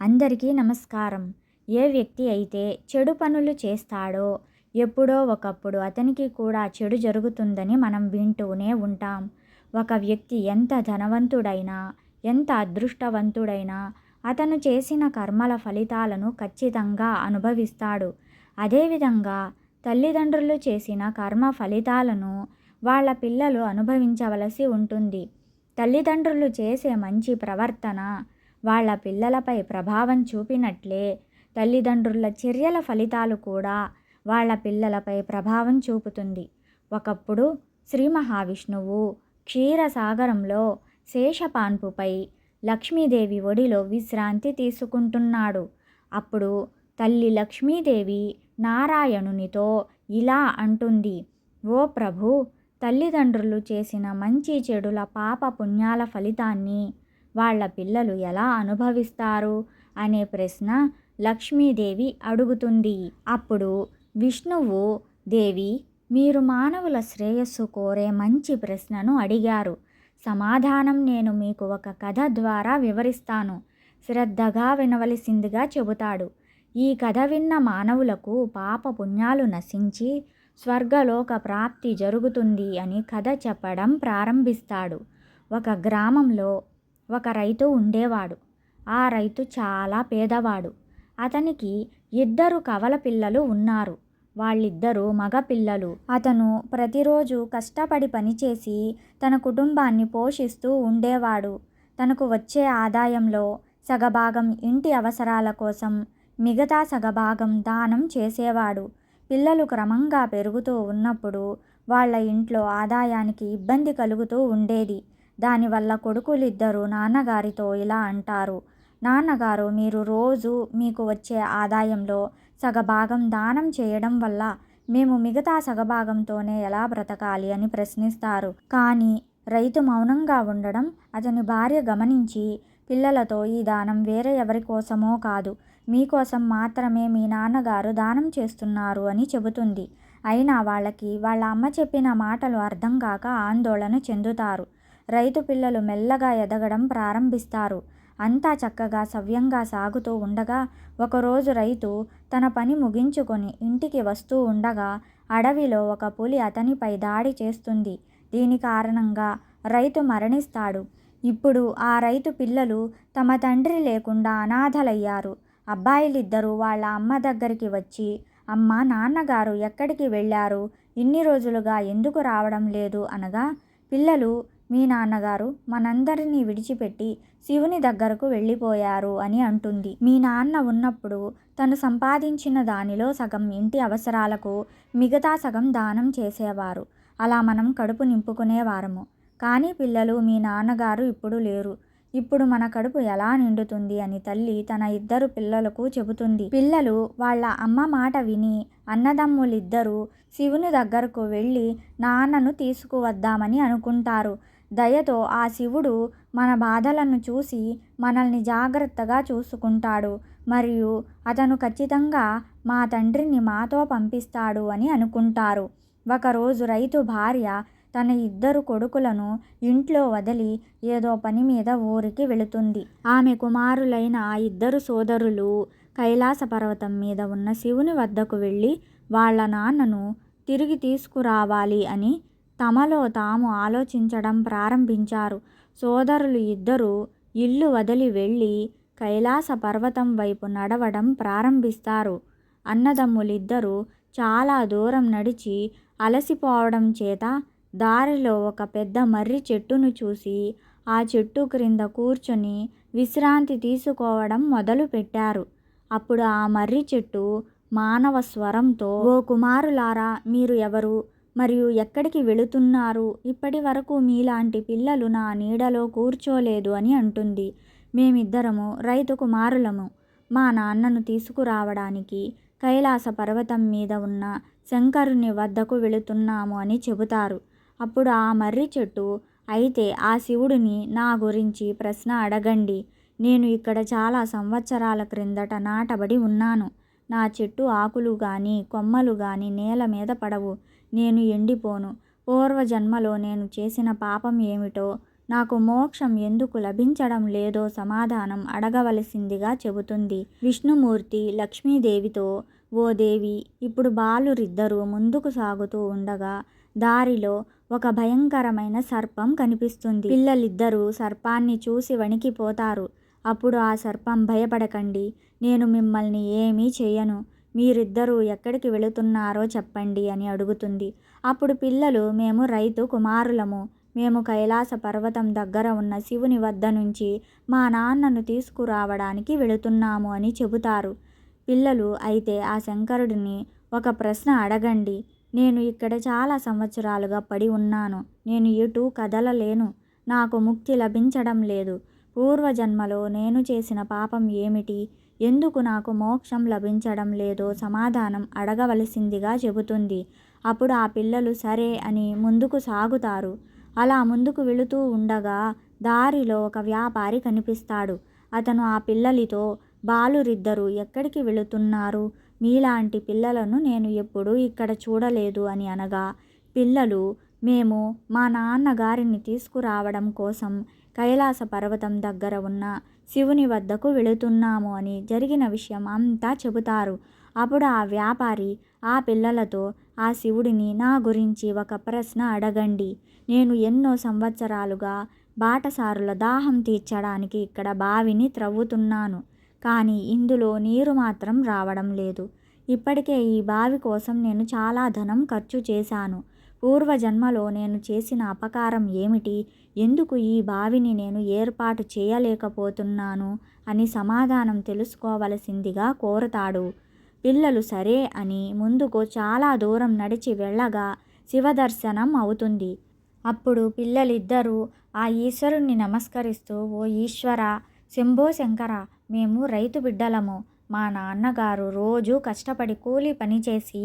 అందరికీ నమస్కారం. ఏ వ్యక్తి అయితే చెడు పనులు చేస్తాడో ఎప్పుడో ఒకప్పుడు అతనికి కూడా చెడు జరుగుతుందని మనం వింటూనే ఉంటాం. ఒక వ్యక్తి ఎంత ధనవంతుడైనా ఎంత అదృష్టవంతుడైనా అతను చేసిన కర్మల ఫలితాలను ఖచ్చితంగా అనుభవిస్తాడు. అదేవిధంగా తల్లిదండ్రులు చేసిన కర్మ ఫలితాలను వాళ్ళ పిల్లలు అనుభవించవలసి ఉంటుంది. తల్లిదండ్రులు చేసే మంచి ప్రవర్తన వాళ్ళ పిల్లలపై ప్రభావం చూపినట్లే. తల్లిదండ్రుల చర్యల ఫలితాలు కూడా వాళ్ళ పిల్లలపై ప్రభావం చూపుతుంది. ఒకప్పుడు శ్రీ మహావిష్ణువు క్షీరసాగరంలో శేషపాన్పుపై లక్ష్మీదేవి ఒడిలో విశ్రాంతి తీసుకుంటున్నాడు. అప్పుడు తల్లి లక్ష్మీదేవి నారాయణునితో ఇలా అంటుంది ఓ ప్రభు తల్లిదండ్రులు చేసిన మంచి చెడుల పాప పుణ్యాల ఫలితాన్ని వాళ్ళ పిల్లలు ఎలా అనుభవిస్తారు? అనే ప్రశ్న లక్ష్మీదేవి అడుగుతుంది. అప్పుడు విష్ణువు దేవి మీరు మానవుల శ్రేయస్సు కోరే మంచి ప్రశ్నను అడిగారు. సమాధానం నేను మీకు ఒక కథ ద్వారా వివరిస్తాను. శ్రద్ధగా వినవలసిందిగా చెబుతాడు. ఈ కథ విన్న మానవులకు పాప పుణ్యాలు నశించి స్వర్గలోక ప్రాప్తి జరుగుతుంది అని కథ చెప్పడం ప్రారంభిస్తాడు. ఒక గ్రామంలో ఒక రైతు ఉండేవాడు. ఆ రైతు చాలా పేదవాడు. అతనికి ఇద్దరు కవల పిల్లలు ఉన్నారు. వాళ్ళిద్దరూ మగపిల్లలు అతను ప్రతిరోజు కష్టపడి పనిచేసి తన కుటుంబాన్ని పోషిస్తూ ఉండేవాడు. తనకు వచ్చే ఆదాయంలో సగభాగం ఇంటి అవసరాల కోసం మిగతా సగభాగం దానం చేసేవాడు. పిల్లలు క్రమంగా పెరుగుతూ ఉన్నప్పుడు వాళ్ళ ఇంట్లో ఆదాయానికి ఇబ్బంది కలుగుతూ ఉండేది. దానివల్ల కొడుకులిద్దరూ నాన్నగారితో ఇలా అంటారు. నాన్నగారు మీరు రోజు మీకు వచ్చే ఆదాయంలో సగభాగం దానం చేయడం వల్ల మేము మిగతా సగభాగంతోనే ఎలా బ్రతకాలి అని ప్రశ్నిస్తారు. కానీ రైతు మౌనంగా ఉండడం అతని భార్య గమనించి పిల్లలతో ఈ దానం వేరే ఎవరి కోసమో కాదు మీకోసం మాత్రమే మీ నాన్నగారు దానం చేస్తున్నారు అని చెబుతుంది. అయినా వాళ్ళకి వాళ్ళ అమ్మ చెప్పిన మాటలు అర్థం కాక ఆందోళన చెందుతారు. రైతు పిల్లలు మెల్లగా ఎదగడం ప్రారంభిస్తారు. అంతా చక్కగా సవ్యంగా సాగుతూ ఉండగా ఒకరోజు రైతు తన పని ముగించుకొని ఇంటికి వస్తూ ఉండగా అడవిలో ఒక పులి అతనిపై దాడి చేస్తుంది. దీని కారణంగా రైతు మరణిస్తాడు. ఇప్పుడు ఆ రైతు పిల్లలు తమ తండ్రి లేకుండా అనాథలయ్యారు. అబ్బాయిలిద్దరూ వాళ్ళ అమ్మ దగ్గరికి వచ్చి అమ్మ నాన్నగారు ఎక్కడికి వెళ్ళారు? ఇన్ని రోజులుగా ఎందుకు రావడం లేదు? అనగా పిల్లలు మీ నాన్నగారు మనందరినీ విడిచిపెట్టి శివుని దగ్గరకు వెళ్ళిపోయారు అని అంటుంది. మీ నాన్న ఉన్నప్పుడు తను సంపాదించిన దానిలో సగం ఇంటి అవసరాలకు మిగతా సగం దానం చేసేవారు. అలా మనం కడుపు నింపుకునేవారము కానీ పిల్లలు మీ నాన్నగారు ఇప్పుడు లేరు. ఇప్పుడు మన కడుపు ఎలా నిండుతుంది అని తల్లి తన ఇద్దరు పిల్లలకు చెబుతుంది. పిల్లలు వాళ్ళ అమ్మ మాట విని అన్నదమ్ములిద్దరూ శివుని దగ్గరకు వెళ్ళి నాన్నను తీసుకువద్దామని అనుకుంటారు. దయతో ఆ శివుడు మన బాధలను చూసి మనల్ని జాగ్రత్తగా చూసుకుంటాడు. మరియు అతను ఖచ్చితంగా మా తండ్రిని మాతో పంపిస్తాడు అని అనుకుంటారు. ఒకరోజు రైతు భార్య తన ఇద్దరు కొడుకులను ఇంట్లో వదిలి ఏదో పని మీద ఊరికి వెళుతుంది. ఆమె కుమారులైన ఆ ఇద్దరు సోదరులు కైలాస పర్వతం మీద ఉన్న శివుని వద్దకు వెళ్ళి వాళ్ళ నాన్నను తిరిగి తీసుకురావాలి అని తమలో తాము ఆలోచించడం ప్రారంభించారు. సోదరులు ఇద్దరూ ఇల్లు వదిలి వెళ్ళి కైలాస పర్వతం వైపు నడవడం ప్రారంభిస్తారు. అన్నదమ్ములిద్దరూ చాలా దూరం నడిచి అలసిపోవడం చేత దారిలో ఒక పెద్ద మర్రి చెట్టును చూసి ఆ చెట్టు క్రింద కూర్చొని విశ్రాంతి తీసుకోవడం మొదలుపెట్టారు. అప్పుడు ఆ మర్రి చెట్టు మానవ స్వరంతో ఓ కుమారులారా మీరు ఎవరు? మరియు ఎక్కడికి వెళుతున్నారు? ఇప్పటి వరకు మీలాంటి పిల్లలు నా నీడలో కూర్చోలేదు అని అంటుంది. మేమిద్దరము రైతు కుమారులము మా నాన్నను తీసుకురావడానికి కైలాస పర్వతం మీద ఉన్న శంకరుని వద్దకు వెళుతున్నాము అని చెబుతారు. అప్పుడు ఆ మర్రి చెట్టు అయితే ఆ శివుడిని నా గురించి ప్రశ్న అడగండి. నేను ఇక్కడ చాలా సంవత్సరాల క్రిందట నాటబడి ఉన్నాను. నా చెట్టు ఆకులు కానీ కొమ్మలు కానీ నేల మీద పడవు. నేను ఎండిపోను. పూర్వజన్మలో నేను చేసిన పాపం ఏమిటో నాకు మోక్షం ఎందుకు లభించడం లేదో సమాధానం అడగవలసిందిగా చెబుతుంది. విష్ణుమూర్తి లక్ష్మీదేవితో ఓ దేవి ఇప్పుడు బాలురిద్దరూ ముందుకు సాగుతూ ఉండగా దారిలో ఒక భయంకరమైన సర్పం కనిపిస్తుంది. పిల్లలిద్దరూ సర్పాన్ని చూసి వణికిపోతారు. అప్పుడు ఆ సర్పం భయపడకండి. నేను మిమ్మల్ని ఏమీ చేయను. మీరిద్దరూ ఎక్కడికి వెళుతున్నారో చెప్పండి అని అడుగుతుంది. అప్పుడు పిల్లలు మేము రైతు కుమారులము. మేము కైలాస పర్వతం దగ్గర ఉన్న శివుని వద్ద నుంచి మా నాన్నను తీసుకురావడానికి వెళుతున్నాము అని చెబుతారు. పిల్లలు అయితే ఆ శంకరుడిని ఒక ప్రశ్న అడగండి. నేను ఇక్కడ చాలా సంవత్సరాలుగా పడి ఉన్నాను. నేను ఎటు కదలలేను. నాకు ముక్తి లభించడం లేదు. పూర్వజన్మలో నేను చేసిన పాపం ఏమిటి? ఎందుకు నాకు మోక్షం లభించడం లేదో సమాధానం అడగవలసిందిగా చెబుతుంది. అప్పుడు ఆ పిల్లలు సరే అని ముందుకు సాగుతారు. అలా ముందుకు వెళుతూ ఉండగా దారిలో ఒక వ్యాపారి కనిపిస్తాడు. అతను ఆ పిల్లలితో బాలురిద్దరూ ఎక్కడికి వెళుతున్నారు? మీలాంటి పిల్లలను నేను ఎప్పుడూ ఇక్కడ చూడలేదు అని అనగా పిల్లలు మేము మా నాన్నగారిని తీసుకురావడం కోసం కైలాస పర్వతం దగ్గర ఉన్న శివుని వద్దకు వెళుతున్నాము అని జరిగిన విషయం అంతా చెబుతారు. అప్పుడు ఆ వ్యాపారి ఆ పిల్లలతో ఆ శివుడిని నా గురించి ఒక ప్రశ్న అడగండి. నేను ఎన్నో సంవత్సరాలుగా బాటసారుల దాహం తీర్చడానికి ఇక్కడ బావిని త్రవ్వుతున్నాను. కానీ ఇందులో నీరు మాత్రం రావడం లేదు. ఇప్పటికే ఈ బావి కోసం నేను చాలా ధనం ఖర్చు చేశాను. పూర్వజన్మలో నేను చేసిన అపకారం ఏమిటి? ఎందుకు ఈ బావిని నేను ఏర్పాటు చేయలేకపోతున్నాను అని సమాధానం తెలుసుకోవలసిందిగా కోరతాడు. పిల్లలు సరే అని ముందుకు చాలా దూరం నడిచి వెళ్ళగా శివదర్శనం అవుతుంది. అప్పుడు పిల్లలిద్దరూ ఆ ఈశ్వరుణ్ణి నమస్కరిస్తూ ఓ ఈశ్వర శంభో శంకర మేము రైతు బిడ్డలము. మా నాన్నగారు రోజు కష్టపడి కూలి పనిచేసి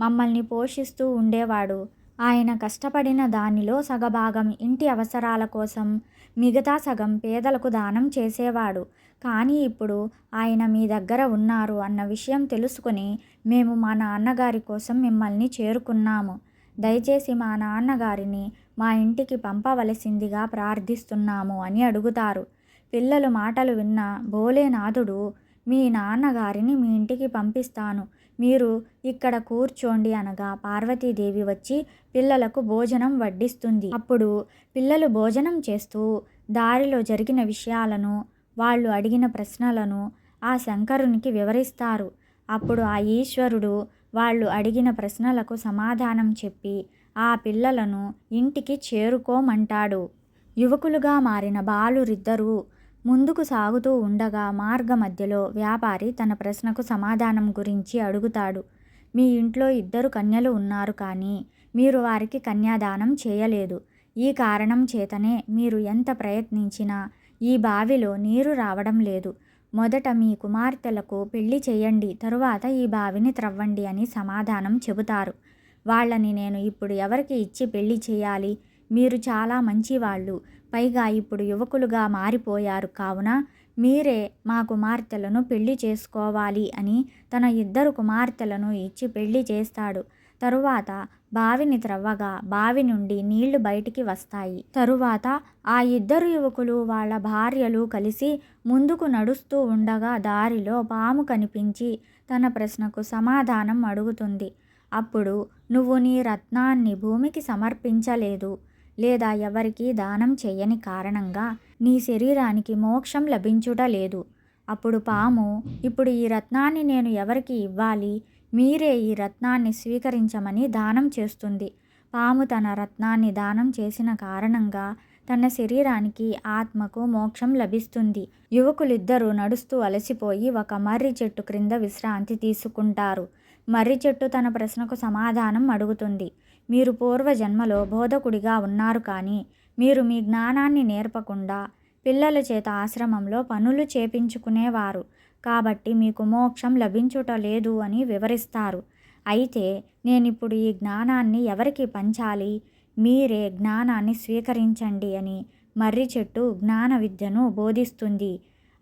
మమ్మల్ని పోషిస్తూ ఉండేవాడు. ఆయన కష్టపడిన దానిలో సగభాగం ఇంటి అవసరాల కోసం మిగతా సగం పేదలకు దానం చేసేవాడు. కానీ ఇప్పుడు ఆయన మీ దగ్గర ఉన్నారు అన్న విషయం తెలుసుకుని మేము మా నాన్నగారి కోసం మిమ్మల్ని చేరుకున్నాము. దయచేసి మా నాన్నగారిని మా ఇంటికి పంపవలసిందిగా ప్రార్థిస్తున్నాము అని అడుగుతారు. పిల్లలు మాటలు విన్న భోలేనాథుడు మీ నాన్నగారిని మీ ఇంటికి పంపిస్తాను. మీరు ఇక్కడ కూర్చోండి అనగా పార్వతీదేవి వచ్చి పిల్లలకు భోజనం వడ్డిస్తుంది. అప్పుడు పిల్లలు భోజనం చేస్తూ దారిలో జరిగిన విషయాలను వాళ్ళు అడిగిన ప్రశ్నలను ఆ శంకరునికి వివరిస్తారు. అప్పుడు ఆ ఈశ్వరుడు వాళ్ళు అడిగిన ప్రశ్నలకు సమాధానం చెప్పి ఆ పిల్లలను ఇంటికి చేరుకోమంటాడు. యువకులుగా మారిన బాలురిద్దరూ ముందుకు సాగుతూ ఉండగా మార్గ మధ్యలో వ్యాపారి తన ప్రశ్నకు సమాధానం గురించి అడుగుతాడు. మీ ఇంట్లో ఇద్దరు కన్యలు ఉన్నారు కానీ మీరు వారికి కన్యాదానం చేయలేదు. ఈ కారణం చేతనే మీరు ఎంత ప్రయత్నించినా ఈ బావిలో నీరు రావడం లేదు. మొదట మీ కుమార్తెలకు పెళ్ళి చేయండి తరువాత ఈ బావిని త్రవ్వండి అని సమాధానం చెబుతారు. వాళ్ళని నేను ఇప్పుడు ఎవరికి ఇచ్చి పెళ్ళి చేయాలి? మీరు చాలా మంచివాళ్ళు. పైగా ఇప్పుడు యువకులుగా మారిపోయారు. కావున మీరే మా కుమార్తెలను పెళ్ళి చేసుకోవాలి అని తన ఇద్దరు కుమార్తెలను ఇచ్చి పెళ్ళి చేస్తాడు. తరువాత బావిని త్రవ్వగా బావి నుండి నీళ్ళు బయటికి వస్తాయి. తరువాత ఆ ఇద్దరు యువకులు వాళ్ళ భార్యలు కలిసి ముందుకు నడుస్తూ ఉండగా దారిలో పాము కనిపించి తన ప్రశ్నకు సమాధానం అడుగుతుంది. అప్పుడు నువ్వు నీ రత్నాన్ని భూమికి సమర్పించలేదు. లేదా ఎవరికి దానం చేయని కారణంగా నీ శరీరానికి మోక్షం లభించుట లేదు. అప్పుడు పాము ఇప్పుడు ఈ రత్నాన్ని నేను ఎవరికి ఇవ్వాలి? మీరే ఈ రత్నాన్ని స్వీకరించమని దానం చేస్తుంది. పాము తన రత్నాన్ని దానం చేసిన కారణంగా తన శరీరానికి ఆత్మకు మోక్షం లభిస్తుంది. యువకులిద్దరూ నడుస్తూ అలసిపోయి ఒక మర్రి చెట్టు క్రింద విశ్రాంతి తీసుకుంటారు. మర్రి చెట్టు తన ప్రశ్నకు సమాధానం అడుగుతుంది. మీరు పూర్వజన్మలో బోధకుడిగా ఉన్నారు కానీ మీరు మీ జ్ఞానాన్ని నేర్పకుండా పిల్లల చేత ఆశ్రమంలో పనులు చేపించుకునేవారు. కాబట్టి మీకు మోక్షం లభించుట లేదు అని వివరిస్తారు. అయితే నేనిప్పుడు ఈ జ్ఞానాన్ని ఎవరికి పంచాలి? మీరే జ్ఞానాన్ని స్వీకరించండి అని మర్రి చెట్టు జ్ఞాన విద్యను బోధిస్తుంది.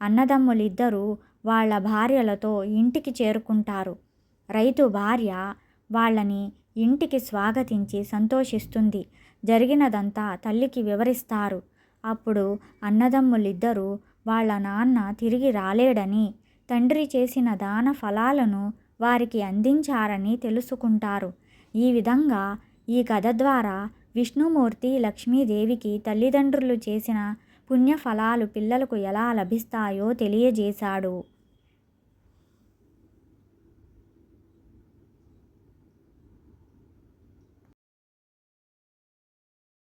అన్నదమ్ములిద్దరూ వాళ్ళ భార్యలతో ఇంటికి చేరుకుంటారు. రైతు భార్య వాళ్ళని ఇంటికి స్వాగతించి సంతోషిస్తుంది. జరిగినదంతా తల్లికి వివరిస్తారు. అప్పుడు అన్నదమ్ములిద్దరూ వాళ్ళ నాన్న తిరిగి రాలేడని తండ్రి చేసిన దాన ఫలాలను వారికి అందించారని తెలుసుకుంటారు. ఈ విధంగా ఈ కథ ద్వారా విష్ణుమూర్తి లక్ష్మీదేవికి తల్లిదండ్రులు చేసిన పుణ్యఫలాలు పిల్లలకు ఎలా లభిస్తాయో తెలియజేశాడు.